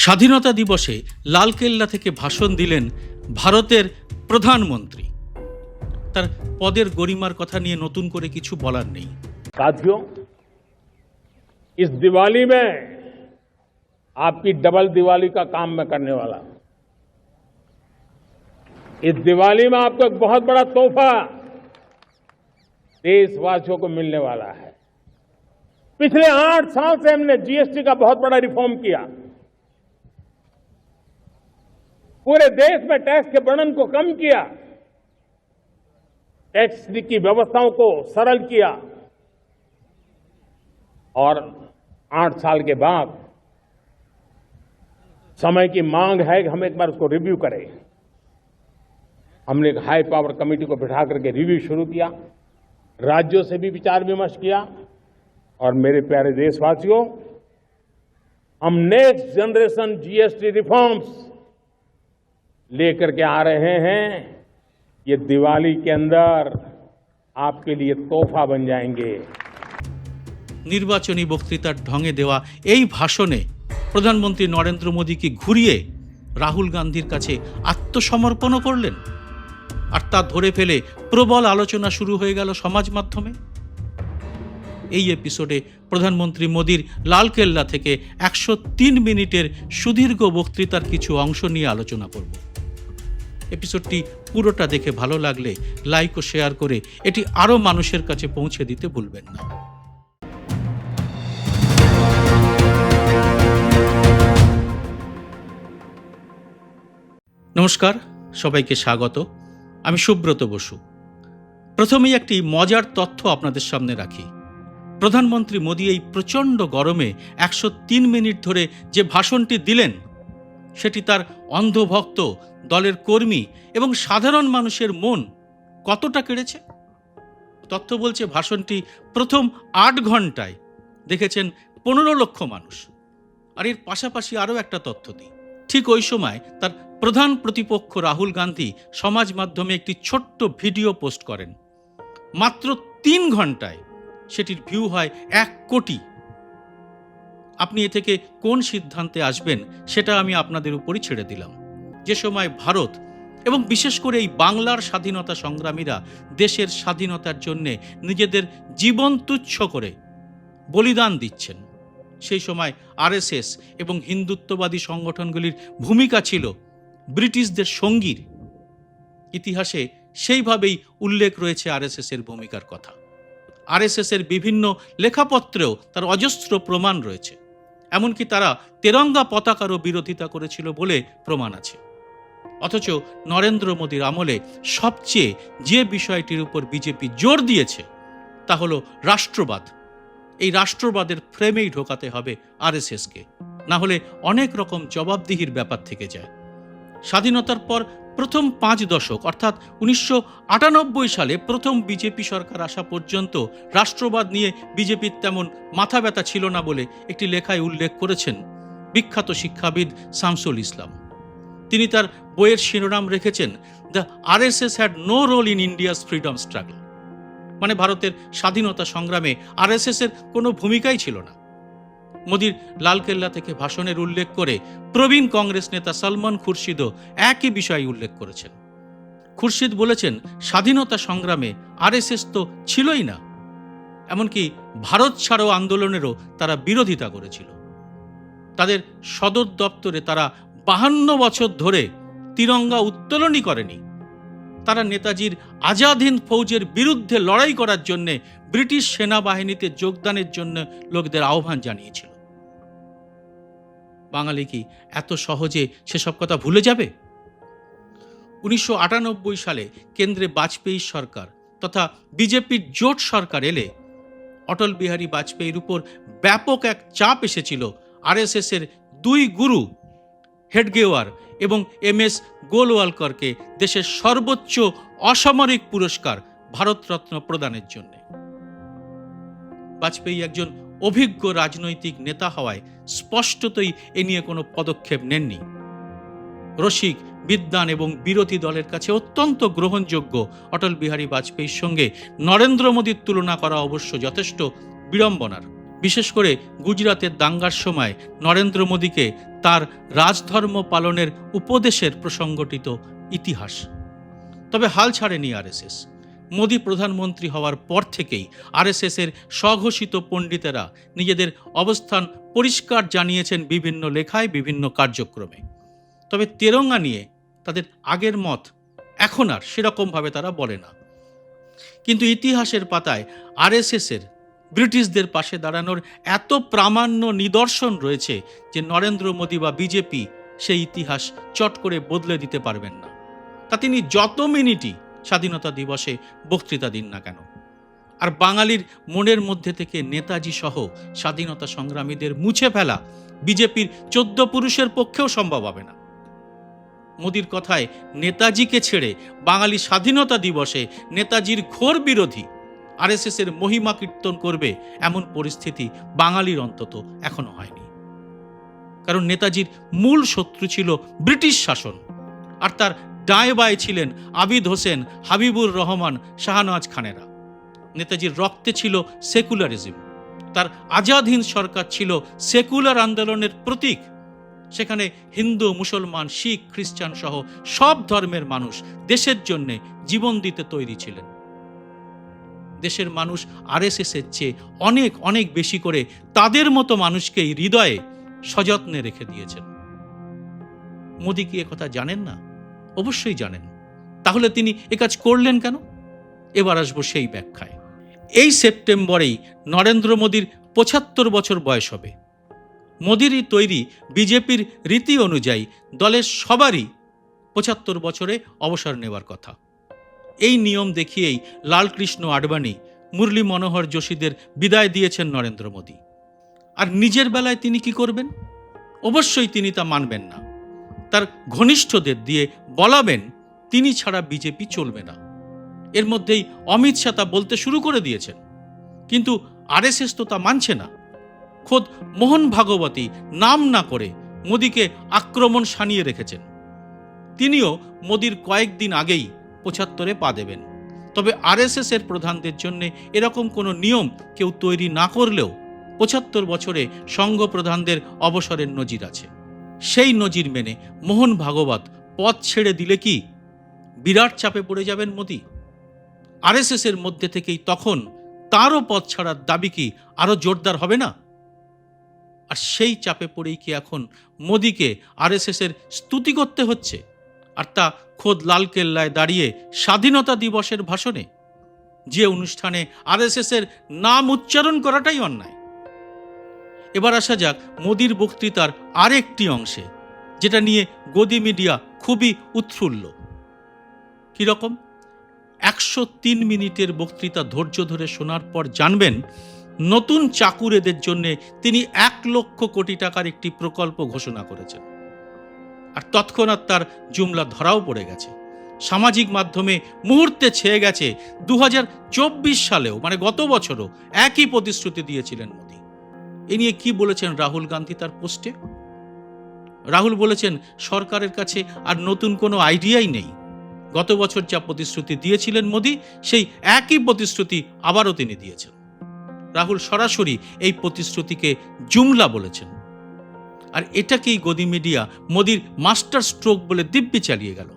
স্বাধীনতা দিবসে লালকেল্লা থেকে ভাষণ দিলেন ভারতের প্রধানমন্ত্রী তার পদের গরিমার কথা নিয়ে নতুন করে কিছু বলার নেই साथियों इस दिवाली में आपकी डबल दिवाली का काम मैं करने वाला हूं इस दिवाली में आपको एक बहुत बड़ा तोहफा देशवासियों को मिलने वाला है पिछले आठ साल से हमने जीएसटी का बहुत बड़ा रिफॉर्म किया पूरे देश में टैक्स के वर्णन को कम किया। टैक्स की व्यवस्थाओं को सरल किया। और आठ साल के बाद समय की मांग है कि हम एक बार उसको रिव्यू करें। हमने एक हाई पावर कमेटी को बिठा करके रिव्यू शुरू किया। राज्यों से भी विचार विमर्श किया। और मेरे प्यारे देशवासियों, हम नेक्स्ट जनरेशन जीएसटी रिफॉर्म्स लेकर के आ रहे हैं ये दिवाली के अंदर आपके लिए तोहफा बन जाएंगे নির্বাচনী বক্তৃতার ঢঙে দেওয়া এই ভাষণে প্রধানমন্ত্রী নরেন্দ্র মোদীকে ঘুরিয়ে রাহুল গান্ধীর কাছে আত্মসমর্পণও করলেন আর তা ধরে ফেলে প্রবল আলোচনা শুরু হয়ে গেল সমাজ মাধ্যমে এই এপিসোডে প্রধানমন্ত্রী মোদীর লালকেল্লা থেকে একশো তিন মিনিটের সুদীর্ঘ বক্তৃতার কিছু অংশ নিয়ে আলোচনা করব এপিসোডটি পুরোটা দেখে ভালো লাগলে লাইক ও শেয়ার করে এটি আরও মানুষের কাছে পৌঁছে দিতে ভুলবেন না। নমস্কার, সবাইকে স্বাগত। আমি সুব্রত বসু। প্রথমেই একটি মজার তথ্য আপনাদের সামনে রাখি। প্রধানমন্ত্রী মোদী এই প্রচণ্ড গরমে একশো তিন মিনিট ধরে যে ভাষণটি দিলেন সেটি তার অন্ধভক্ত দলের কর্মী এবং সাধারণ মানুষের মন কতটা কেড়েছে? তথ্য বলছে ভাষণটি প্রথম আট ঘন্টায় দেখেছেন পনেরো লক্ষ মানুষ। আর এর পাশাপাশি আরও একটা তথ্য দিই। ঠিক ওই সময় তার প্রধান প্রতিপক্ষ রাহুল গান্ধী সমাজ মাধ্যমে একটি ছোট্ট ভিডিও পোস্ট করেন। মাত্র তিন ঘন্টায় সেটির ভিউ হয় এক কোটি। আপনি এ থেকে কোন সিদ্ধান্তে আসবেন সেটা আমি আপনাদের উপরই ছেড়ে দিলাম। যে সময় ভারত এবং বিশেষ করে এই বাংলার স্বাধীনতা সংগ্রামীরা দেশের স্বাধীনতার জন্যে নিজেদের জীবন তুচ্ছ করে বলিদান দিচ্ছেন, সেই সময় আরএসএস এবং হিন্দুত্ববাদী সংগঠনগুলির ভূমিকা ছিল ব্রিটিশদের সঙ্গীর। ইতিহাসে সেইভাবেই উল্লেখ রয়েছে আরএসএস এর ভূমিকার কথা। আরএসএস এর বিভিন্ন লেখাপত্রেও তার অজস্র প্রমাণ রয়েছে। এমনকি তারা তেরঙ্গা পতাকারও বিরোধিতা করেছিল বলে প্রমাণ আছে। অথচ নরেন্দ্র মোদীর আমলে সবচেয়ে যে বিষয়টির উপর বিজেপি জোর দিয়েছে, তা হলো রাষ্ট্রবাদ। এই রাষ্ট্রবাদের ফ্রেমেই ঢোকাতে হবে আরএসএসকে। না হলে অনেক রকম জবাবদিহির ব্যাপার থেকে যায়। স্বাধীনতার পর প্রথম পাঁচ দশক, অর্থাৎ উনিশশো আটানব্বই সালে প্রথম বিজেপি সরকার আসা পর্যন্ত রাষ্ট্রবাদ নিয়ে বিজেপির তেমন মাথা ব্যথা ছিল না বলে একটি লেখায় উল্লেখ করেছেন বিখ্যাত শিক্ষাবিদ শামসুল ইসলাম। তিনি তার বইয়ের শিরোনাম রেখেছেন, the RSS had no role in India's freedom struggle. মানে ভারতের স্বাধীনতা সংগ্রামে আরএসএস এর কোনো ভূমিকাই ছিল না। মোদির লালকেল্লা থেকে ভাষণের উল্লেখ করে প্রবীণ কংগ্রেস নেতা সলমান খুরশিদও একই বিষয় উল্লেখ করেছেন। খুরশিদ বলেছেন, স্বাধীনতা সংগ্রামে আরএসএস তো ছিলই না, এমনকি ভারত ছাড়ো আন্দোলনেরও তারা বিরোধিতা করেছিল। তাদের সদর দপ্তরে তারা বাহান্ন বছর ধরে তিরঙ্গা উত্তোলনই করেনি তারা নেতাজির আজাদ হিন্দ ফৌজের বিরুদ্ধে লড়াই করার জন্য ব্রিটিশ সেনাবাহিনীতে যোগদানের জন্য লোকদের আহ্বান জানিয়েছিল। বাঙালি কি এত সহজে সেসব কথা ভুলে যাবে? উনিশশো আটানব্বই সালে কেন্দ্রে বাজপেয়ী সরকার তথা বিজেপির জোট সরকার এলে অটল বিহারী বাজপেয়ীর উপর ব্যাপক এক চাপ এসেছিল। আরএসএস এর দুই গুরু হেডগেওয়ার এবং এম এস গোলওয়ালকরকে দেশের সর্বোচ্চ অসামরিক পুরস্কার ভারতরত্ন প্রদানের জন্য। বাজপেয়ী একজন অভিজ্ঞ রাজনৈতিক নেতা হওয়ায় স্পষ্টতই এ নিয়ে কোনো পদক্ষেপ নেননি। রসিক, বিদ্বান এবং বিরোধী দলের কাছে অত্যন্ত গ্রহণযোগ্য অটল বিহারী বাজপেয়ীর সঙ্গে নরেন্দ্র মোদীর তুলনা করা অবশ্য যথেষ্ট বিড়ম্বনার। বিশেষ করে গুজরাতের দাঙ্গার সময় নরেন্দ্র মোদীকে তার রাজধর্ম পালনের উপদেশের প্রসঙ্গটিত ইতিহাস। তবে হাল ছাড়েনি আরএসএস। মোদী প্রধানমন্ত্রী হওয়ার পর থেকেই আরএসএসের স্বঘোষিত পণ্ডিতেরা নিজেদের অবস্থান পরিষ্কার জানিয়েছেন বিভিন্ন লেখায়, বিভিন্ন কার্যক্রমে। তবে তেরঙ্গা নিয়ে তাদের আগের মত এখন আর সেরকমভাবে তারা বলে না। কিন্তু ইতিহাসের পাতায় আরএসএসের ব্রিটিশদের পাশে দাঁড়ানোর এত প্রামাণ্য নিদর্শন রয়েছে যে নরেন্দ্র মোদী বা বিজেপি সেই ইতিহাস চট করে বদলে দিতে পারবেন না। তা তিনি যত মিনিটই স্বাধীনতা দিবসে বক্তৃতা দিন না কেন। আর বাঙালির মনের মধ্যে থেকে নেতাজি সহ স্বাধীনতা সংগ্রামীদের মুছে ফেলা বিজেপির চোদ্দ পুরুষের পক্ষেও সম্ভব হবে না। মোদির কথায় নেতাজিকে ছেড়ে বাঙালি স্বাধীনতা দিবসে নেতাজির ঘোর বিরোধী আরএসএসের মহিমা কীর্তন করবে এমন পরিস্থিতি বাঙালির অন্তত এখনও হয়নি। কারণ নেতাজির মূল শত্রু ছিল ব্রিটিশ শাসন। আর তার ডায়ে বায়ে ছিলেন আবিদ হোসেন হাবিবুর রহমান শাহনওয়াজ খানেরা। নেতাজির রক্তে ছিল সেকুলারিজম। তার আজাদ হিন্দ সরকার ছিল সেকুলার আন্দোলনের প্রতীক। সেখানে হিন্দু, মুসলমান, শিখ, খ্রিস্টান সহ সব ধর্মের মানুষ দেশের জন্যে জীবন দিতে তৈরি ছিলেন। দেশের মানুষ আরএসএস এর চেয়ে অনেক অনেক বেশি করে তাদের মতো মানুষকেই হৃদয়ে সযত্নে রেখে দিয়েছেন। মোদী কি কথা জানেন না? অবশ্যই জানেন। তাহলে তিনি কাজ করলেন কেন? এবার আসব সেই ব্যাখ্যায়। এই সেপ্টেম্বরেই নরেন্দ্র মোদীর পঁচাত্তর বছর বয়স হবে। মোদিরই তৈরি বিজেপির রীতি অনুযায়ী দলের সবারই পঁচাত্তর বছরে অবসর নেওয়ার কথা। এই নিয়ম দেখিয়েই লালকৃষ্ণ আডবাণী মুরলী মনোহর যোশীদের বিদায় দিয়েছেন নরেন্দ্র মোদী। আর নিজের বেলায় তিনি কি করবেন? অবশ্যই তিনি তা মানবেন না। তার ঘনিষ্ঠদের দিয়ে বলাবেন, তিনি ছাড়া বিজেপি চলবে না। এর মধ্যেই অমিত শাহ তা বলতে শুরু করে দিয়েছেন। কিন্তু আরএসএস তো তা মানছে না। খোদ মোহন ভাগবতী নাম না করে মোদীকে আক্রমণ সানিয়ে রেখেছেন। তিনিও মোদীর কয়েকদিন আগেই পঁচাত্তরে পা দেবেন। তবে আরএসএস এর প্রধানদের জন্য এরকম কোনো নিয়ম কেউ তৈরি না করলেও পঁচাত্তর বছরে সংঘ প্রধানদের অবসরের নজির আছে। সেই নজির মেনে মোহন ভাগবত পথ ছেড়ে দিলে কি বিরাট চাপে পড়ে যাবেন মোদী? আরএসএস এর মধ্যে থেকেই তখন তারও পথ ছাড়ার দাবি কি আরও জোরদার হবে না? আর সেই চাপে পড়েই কি এখন মোদীকে আরএসএস এর স্তুতি করতে হচ্ছে? আর তা খোদ লালকেল্লায় দাঁড়িয়ে স্বাধীনতা দিবসের ভাষণে। যে অনুষ্ঠানে আরএসএস এর নাম উচ্চারণ করাটাই অন্যায়। এবার আসা যাক মোদির বক্তৃতার আরেকটি অংশে, যেটা নিয়ে গদি মিডিয়া খুবই উৎফুল্ল। কীরকম? একশো তিন মিনিটের বক্তৃতা ধৈর্য ধরে শোনার পর জানবেন, নতুন চাকুরেদের জন্য তিনি এক লক্ষ কোটি টাকার একটি প্রকল্প ঘোষণা করেছেন। আর তৎক্ষণাৎ তার জুমলা ধরাও পড়ে গেছে। সামাজিক মাধ্যমে মুহূর্তে ছেয়ে গেছে দু হাজার চব্বিশ সালেও মানে গত বছরও একই প্রতিশ্রুতি দিয়েছিলেন মোদী। এ নিয়ে কি বলেছেন রাহুল গান্ধী তার পোস্টে? রাহুল বলেছেন, সরকারের কাছে আর নতুন কোনো আইডিয়াই নেই। গত বছর যা প্রতিশ্রুতি দিয়েছিলেন মোদী, সেই একই প্রতিশ্রুতি আবারও তিনি দিয়েছেন। রাহুল সরাসরি এই প্রতিশ্রুতিকে জুমলা বলেছেন। আর এটাকেই গদি মিডিয়া মোদির মাস্টার স্ট্রোক বলে দিব্যি চালিয়ে গেল।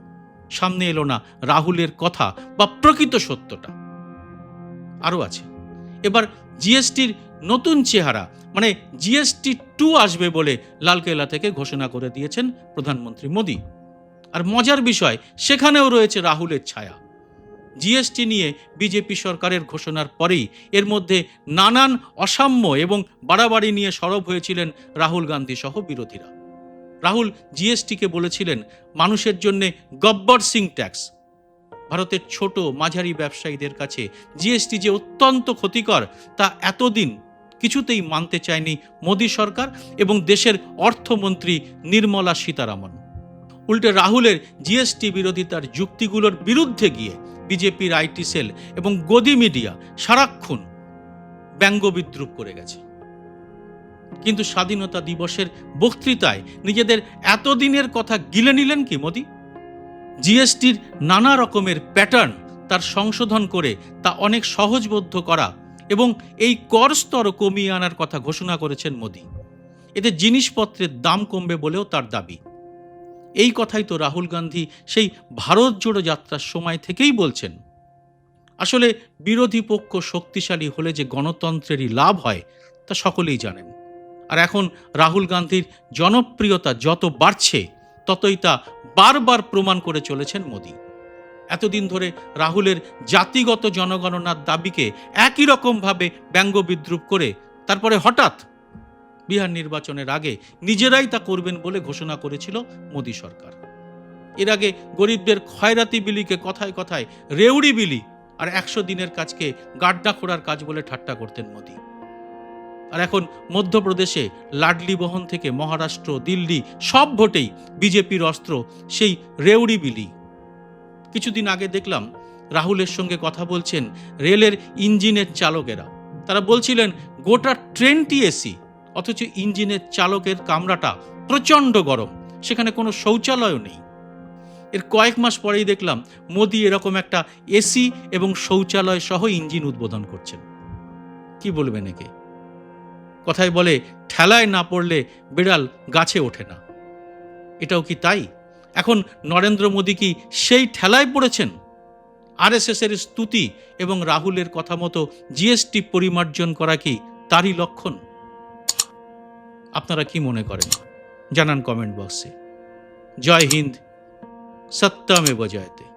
সামনে এলো না রাহুলের কথা বা প্রকৃত সত্যটা। আরও আছে। এবার জিএসটির নতুন চেহারা মানে জিএসটি টু আসবে বলে লালকেল্লা থেকে ঘোষণা করে দিয়েছেন প্রধানমন্ত্রী মোদী। আর মজার বিষয়, সেখানেও রয়েছে রাহুলের ছায়া। জিএসটি নিয়ে বিজেপি সরকারের ঘোষণার পরেই এর মধ্যে নানান অসাম্য এবং বাড়াবাড়ি নিয়ে সরব হয়েছিলেন রাহুল গান্ধী সহ বিরোধীরা। রাহুল জিএসটিকে বলেছিলেন, মানুষের জন্যে গব্বর সিং ট্যাক্স। ভারতের ছোট মাঝারি ব্যবসায়ীদের কাছে জিএসটি যে অত্যন্ত ক্ষতিকর, তা এতদিন কিছুতেই মানতে চায়নি মোদী সরকার এবং দেশের অর্থমন্ত্রী নির্মলা সীতারামন। উল্টে রাহুলের জিএসটি বিরোধিতার যুক্তিগুলোর বিরুদ্ধে গিয়ে বিজেপির আইটি সেল এবং গদি মিডিয়া সারাক্ষণ ব্যঙ্গ বিদ্রুপ করে গেছে। কিন্তু স্বাধীনতা দিবসের বক্তৃতায় নিজেদের এতদিনের কথা গিলে নিলেন কি মোদি? জিএসটির নানা রকমের প্যাটার্ন তার সংশোধন করে তা অনেক সহজবোধ্য করা এবং এই কর স্তরও কমিয়ে আনার কথা ঘোষণা করেছেন মোদী। এতে জিনিসপত্রের দাম কমবে বলেও তার দাবি। এই কথাই তো রাহুল গান্ধী সেই ভারত জোড়ো যাত্রার সময় থেকেই বলছেন। আসলে বিরোধী পক্ষ শক্তিশালী হলে যে গণতন্ত্রেরই লাভ হয়, তা সকলেই জানেন। আর এখন রাহুল গান্ধীর জনপ্রিয়তা যত বাড়ছে, ততই তা বারবার প্রমাণ করে চলেছেন মোদী। এতদিন ধরে রাহুলের জাতিগত জনগণনার দাবিকে একই রকমভাবে ব্যঙ্গ বিদ্রুপ করে, তারপরে হঠাৎ বিহার নির্বাচনের আগে নিজেরাই তা করবেন বলে ঘোষণা করেছিল মোদী সরকার। এর আগে গরিবদের খয়রাতি বিলিকে কথায় কথায় রেউড়ি বিলি আর একশো দিনের কাজকে গাড্ডা খোঁড়ার কাজ বলে ঠাট্টা করতেন মোদী। আর এখন মধ্যপ্রদেশে লাডলি বহন থেকে মহারাষ্ট্র, দিল্লি সব ভোটেই বিজেপির অস্ত্র, সেই রেউড়ি বিলি। কিছুদিন আগে দেখলাম রাহুলের সঙ্গে কথা বলছেন রেলের ইঞ্জিনের চালকেরা। তারা বলছিলেন, গোটা ট্রেনটি এসি। অথচ ইঞ্জিনের চালকের কামরাটা প্রচণ্ড গরম, সেখানে কোনো শৌচালয়ও নেই। এর কয়েক মাস পরেই দেখলাম মোদি এরকম একটা এসি এবং শৌচালয় সহ ইঞ্জিন উদ্বোধন করছেন। কি বলবেন একে? কথায় বলে, ঠেলায় না পড়লে বিড়াল গাছে ওঠে না। এটাও কি তাই? এখন নরেন্দ্র মোদী কি সেই ঠেলায় পড়েছেন? আরএসএস এর স্তুতি এবং রাহুলের কথা মতো জিএসটি পরিমার্জন করা কি তারই লক্ষণ? আপনারা কি মনে করেন? জানান কমেন্ট বক্সে। জয় হিন্দ সত্যমে বজয়তে।